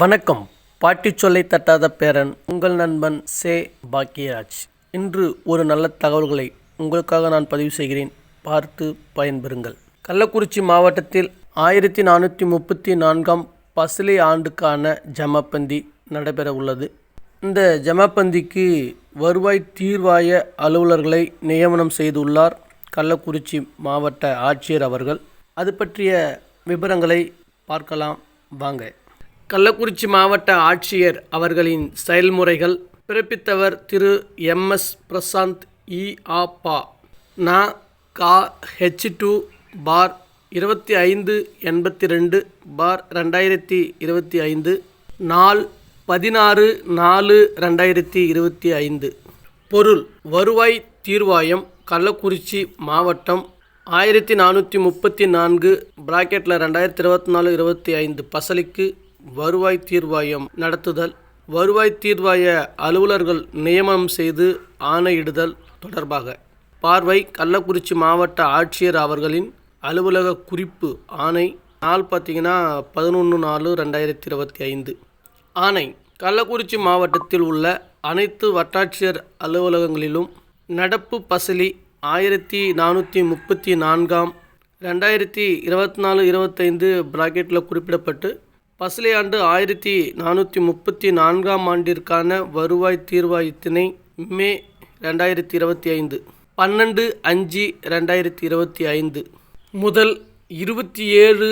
வணக்கம். பாட்டி சொல்லை தட்டாத பேரன் உங்கள் நண்பன் சே. பாக்கியராஜ். இன்று ஒரு நல்ல தகவல்களை உங்களுக்காக நான் பதிவு செய்கிறேன். பார்த்து பயன்பெறுங்கள். கள்ளக்குறிச்சி மாவட்டத்தில் ஆயிரத்தி நானூற்றி முப்பத்தி நான்காம் பசிலை ஆண்டுக்கான ஜமப்பந்தி நடைபெற உள்ளது. இந்த ஜமப்பந்திக்கு வருவாய் தீர்வாய அலுவலர்களை நியமனம் செய்துள்ளார் கள்ளக்குறிச்சி மாவட்ட ஆட்சியர் அவர்கள். அது பற்றிய விவரங்களை பார்க்கலாம். வாங்க. கள்ளக்குறிச்சி மாவட்ட ஆட்சியர் அவர்களின் செயல்முறைகள் பிறப்பித்தவர் திரு எம்எஸ் பிரசாந்த் இ. ஆ. பா. நா. கா. ஹெச். டூ. பார் இருபத்தி ஐந்து எண்பத்தி ரெண்டு பார் ரெண்டாயிரத்தி இருபத்தி ஐந்து நாள் பதினாறு நாலு ரெண்டாயிரத்தி இருபத்தி ஐந்து பொருள் வருவாய் தீர்வாயம் கள்ளக்குறிச்சி மாவட்டம் ஆயிரத்தி நானூற்றி முப்பத்தி நான்கு பிராக்கெட்டில் ரெண்டாயிரத்தி இருபத்தி நாலு இருபத்தி ஐந்து பசலிக்கு வருவாய் தீர்வாயம் நடத்துதல். வருவாய் தீர்வாய அலுவலர்கள் நியமனம் செய்து ஆணையிடுதல் தொடர்பாக. பார்வை கள்ளக்குறிச்சி மாவட்ட ஆட்சியர் அவர்களின் அலுவலக குறிப்பு ஆணை நாள் பார்த்தீங்கன்னா பதினொன்று நாலு ரெண்டாயிரத்தி இருபத்தி ஐந்து. ஆணை கள்ளக்குறிச்சி மாவட்டத்தில் உள்ள அனைத்து வட்டாட்சியர் அலுவலகங்களிலும் நடப்பு பசலி ஆயிரத்தி நானூற்றி முப்பத்தி நான்காம் ரெண்டாயிரத்தி இருபத்தி நாலு இருபத்தைந்து பிராக்கெட்டில் குறிப்பிடப்பட்டு பசலி ஆண்டு ஆயிரத்தி நானூற்றி முப்பத்தி நான்காம் ஆண்டிற்கான வருவாய் தீர்வாயத்தினை மே ரெண்டாயிரத்தி இருபத்தி ஐந்து பன்னெண்டு அஞ்சு ரெண்டாயிரத்தி இருபத்தி ஐந்து முதல் இருபத்தி ஏழு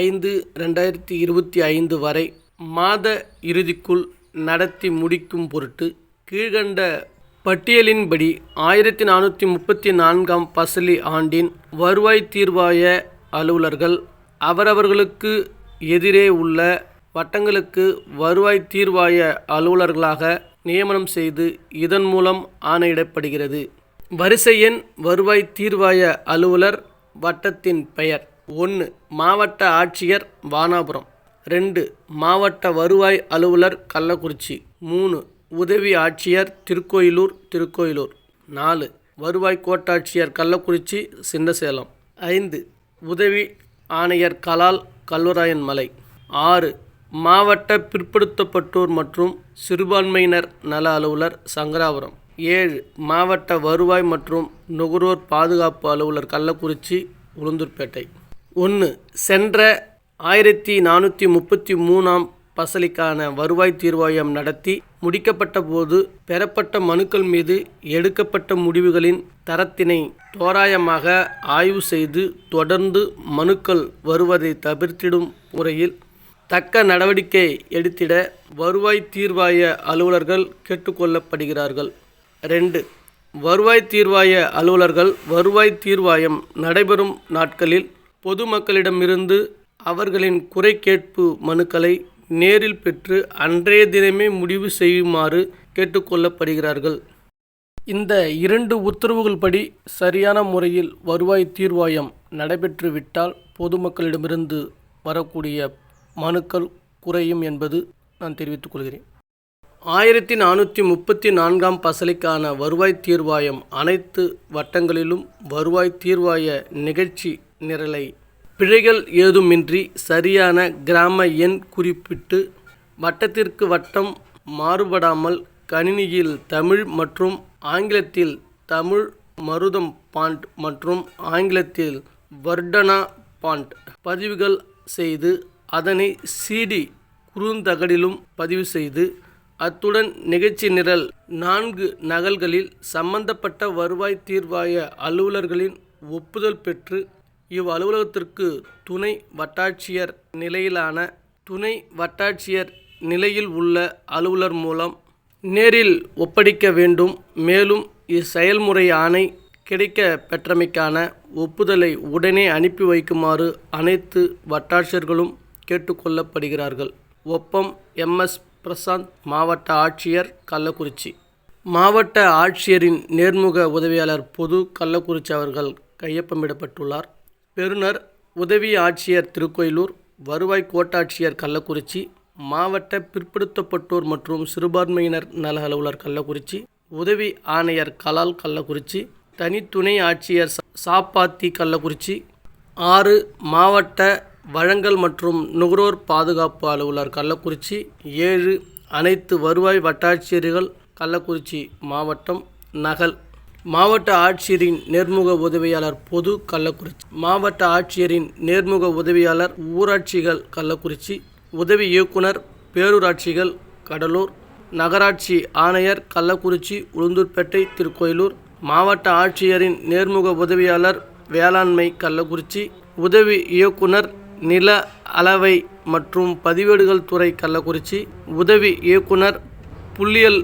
ஐந்து ரெண்டாயிரத்தி இருபத்தி ஐந்து வரை மாத இறுதிக்குள் நடத்தி முடிக்கும் பொருட்டு கீழ்கண்ட பட்டியலின்படி ஆயிரத்தி நானூற்றி முப்பத்தி நான்காம் பசலி ஆண்டின் வருவாய் தீர்வாய அலுவலர்கள் அவரவர்களுக்கு எதிரே உள்ள வட்டங்களுக்கு வருவாய் தீர்வாய அலுவலர்களாக நியமனம் செய்து இதன் மூலம் ஆணையிடப்படுகிறது. வரிசை எண் வருவாய் தீர்வாய அலுவலர் வட்டத்தின் பெயர். ஒன்று மாவட்ட ஆட்சியர் வானாபுரம். ரெண்டு மாவட்ட வருவாய் அலுவலர் கள்ளக்குறிச்சி. மூணு உதவி ஆட்சியர் திருக்கோயிலூர் திருக்கோயிலூர். நாலு வருவாய் கோட்டாட்சியர் கள்ளக்குறிச்சி சின்னசேலம். ஐந்து உதவி ஆணையர் கலால் கல்வராயன் மலை. ஆறு மாவட்ட பிற்படுத்தப்பட்டோர் மற்றும் சிறுபான்மையினர் நல அலுவலர் சங்கராபுரம். ஏழு மாவட்ட வருவாய் மற்றும் நுகர்வோர் பாதுகாப்பு அலுவலர் கள்ளக்குறிச்சி உளுந்தூர்பேட்டை. ஒன்று சென்ற ஆயிரத்தி நானூற்றி முப்பத்தி மூணாம் பசலிக்கான வருவாய் தீர்வாயம் நடத்தி முடிக்கப்பட்ட போது பெறப்பட்ட மனுக்கள் மீது எடுக்கப்பட்ட முடிவுகளின் தரத்தினை தோராயமாக ஆய்வு செய்து தொடர்ந்து மனுக்கள் வருவதை தவிர்த்திடும் முறையில் தக்க நடவடிக்கை எடுத்திட வருவாய் தீர்வாய அலுவலர்கள் கேட்டுக்கொள்ளப்படுகிறார்கள் ரெண்டு வருவாய் தீர்வாய அலுவலர்கள் வருவாய் தீர்வாயம் நடைபெறும் நாட்களில் பொதுமக்களிடமிருந்து அவர்களின் குறை கேட்பு மனுக்களை நேரில் பெற்று அன்றைய தினமே முடிவு செய்யுமாறு கேட்டுக்கொள்ளப்படுகிறார்கள். இந்த இரண்டு உத்தரவுகள் படி சரியான முறையில் வருவாய் தீர்வாயம் நடைபெற்றுவிட்டால் பொதுமக்களிடமிருந்து வரக்கூடிய மனுக்கள் குறையும் என்பது நான் தெரிவித்துக் கொள்கிறேன். ஆயிரத்தி நானூற்றி முப்பத்தி நான்காம் பசலைக்கான வருவாய் தீர்வாயம் அனைத்து வட்டங்களிலும் வருவாய் தீர்வாய நிகழ்ச்சி நிரலை பிழைகள் ஏதுமின்றி சரியான கிராம எண் குறிப்பிட்டு வட்டத்திற்கு வட்டம் மாறுபடாமல் கணினியில் தமிழ் மற்றும் ஆங்கிலத்தில் தமிழ் மருதம் பாண்ட் மற்றும் ஆங்கிலத்தில் வர்டனா பாண்ட் பதிவுகள் செய்து அதனை சிடி குறுந்தகடிலும் பதிவு செய்து அத்துடன் நிகழ்ச்சி நிரல் நான்கு நகல்களில் சம்பந்தப்பட்ட வருவாய் தீர்வாய அலுவலர்களின் ஒப்புதல் பெற்று இவ் அலுவலகத்திற்கு துணை வட்டாட்சியர் நிலையிலான துணை வட்டாட்சியர் நிலையில் உள்ள அலுவலர் மூலம் நேரில் ஒப்படைக்க வேண்டும். மேலும் இச்செயல்முறை ஆணை கிடைக்க பெற்றமைக்கான ஒப்புதலை உடனே அனுப்பி வைக்குமாறு அனைத்து வட்டாட்சியர்களும் கேட்டுக்கொள்ளப்படுகிறார்கள் ஒப்பம் எம்எஸ் பிரசாந்த் மாவட்ட ஆட்சியர் கள்ளக்குறிச்சி. மாவட்ட ஆட்சியரின் நேர்முக உதவியாளர் பொது கள்ளக்குறிச்சி அவர்கள் கையொப்பமிடப்பட்டுள்ளார். பெறுநர் உதவி ஆட்சியர் திருக்கோயிலூர் வருவாய் கோட்டாட்சியர் கள்ளக்குறிச்சி மாவட்ட பிற்படுத்தப்பட்டோர் மற்றும் சிறுபான்மையினர் நல அலுவலர் கள்ளக்குறிச்சி உதவி ஆணையர் கலால் கள்ளக்குறிச்சி தனித்துணை ஆட்சியர் சாப்பாத்தி கள்ளக்குறிச்சி ஆறு மாவட்ட வழங்கல் மற்றும் நுகர்வோர் பாதுகாப்பு அலுவலர் கள்ளக்குறிச்சி ஏழு அனைத்து வருவாய் வட்டாட்சியர்கள் கள்ளக்குறிச்சி மாவட்டம் நகல் மாவட்ட ஆட்சியரின் நேர்முக உதவியாளர் பொது கள்ளக்குறிச்சி. மாவட்ட ஆட்சியரின் நேர்முக உதவியாளர் ஊராட்சிகள் கள்ளக்குறிச்சி. உதவி இயக்குனர் பேரூராட்சிகள் கடலூர். நகராட்சி ஆணையர் கள்ளக்குறிச்சி உளுந்தூர்பேட்டை திருக்கோயிலூர். மாவட்ட ஆட்சியரின் நேர்முக உதவியாளர் வேளாண்மை கள்ளக்குறிச்சி. உதவி இயக்குனர் நில அளவை மற்றும் பதிவேடுகள் துறை கள்ளக்குறிச்சி. உதவி இயக்குனர் புள்ளியல்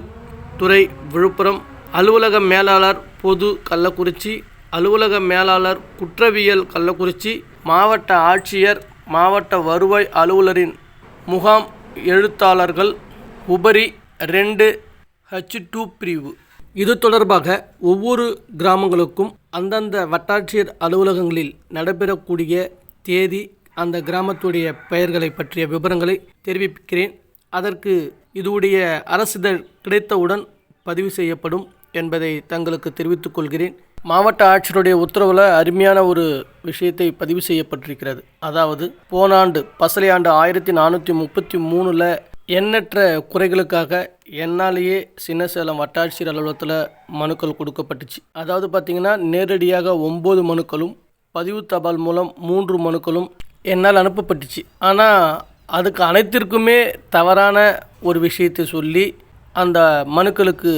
துறை விழுப்புரம். அலுவலக மேலாளர் பொது கள்ளக்குறிச்சி அலுவலக மேலாளர் குற்றவியல் கள்ளக்குறிச்சி மாவட்ட ஆட்சியர் மாவட்ட வருவாய் அலுவலரின் முகாம் எழுத்தாளர்கள் உபரி ரெண்டு ஹச் டூ பிரிவு. இது தொடர்பாக ஒவ்வொரு கிராமங்களுக்கும் அந்தந்த வட்டாட்சியர் அலுவலகங்களில் நடைபெறக்கூடிய தேதி அந்த கிராமத்துடைய பெயர்களை பற்றிய விவரங்களை தெரிவிக்கிறேன். அதற்கு இதுவுடைய அரசிதழ் கிடைத்தவுடன் பதிவு செய்யப்படும். என்பதை தங்களுக்கு தெரிவித்துக் கொள்கிறேன். மாவட்ட ஆட்சியருடைய உத்தரவில் அருமையான ஒரு விஷயத்தை பதிவு செய்யப்பட்டிருக்கிறது. அதாவது போன ஆண்டு பசலை ஆண்டு ஆயிரத்தி நானூற்றி முப்பத்தி மூணில் எண்ணற்ற குறைகளுக்காக என்னாலேயே சின்னசேலம் வட்டாட்சியர் அலுவலகத்தில் மனுக்கள் கொடுக்கப்பட்டுச்சு. அதாவது பார்த்திங்கன்னா நேரடியாக ஒம்பது மனுக்களும் பதிவு தபால் மூலம் மூன்று மனுக்களும் என்னால் அனுப்பப்பட்டுச்சு. ஆனால் அதுக்கு அனைத்திற்குமே தவறான ஒரு விஷயத்தை சொல்லி அந்த மனுக்களுக்கு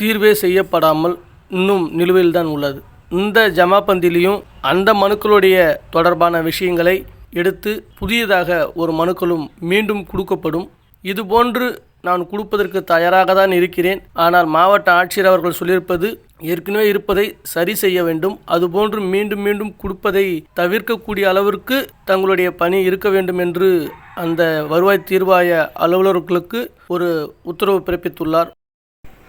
தீர்வே செய்யப்படாமல் இன்னும் நிலுவையில் தான் உள்ளது. இந்த ஜமாபந்திலையும் அந்த மனுக்களுடைய தொடர்பான விஷயங்களை எடுத்து புதியதாக ஒரு மனுக்களும் மீண்டும் கொடுக்கப்படும். இதுபோன்று நான் கொடுப்பதற்கு தயாராக தான் இருக்கிறேன். ஆனால் மாவட்ட ஆட்சியர் அவர்கள் சொல்லியிருப்பது ஏற்கனவே இருப்பதை சரி செய்ய வேண்டும். அதுபோன்று மீண்டும் மீண்டும் கொடுப்பதை தவிர்க்கக்கூடிய அளவிற்கு தங்களுடைய பணி இருக்க வேண்டும் என்று அந்த வருவாய் தீர்வாய அலுவலர்களுக்கு ஒரு உத்தரவு பிறப்பித்துள்ளார்.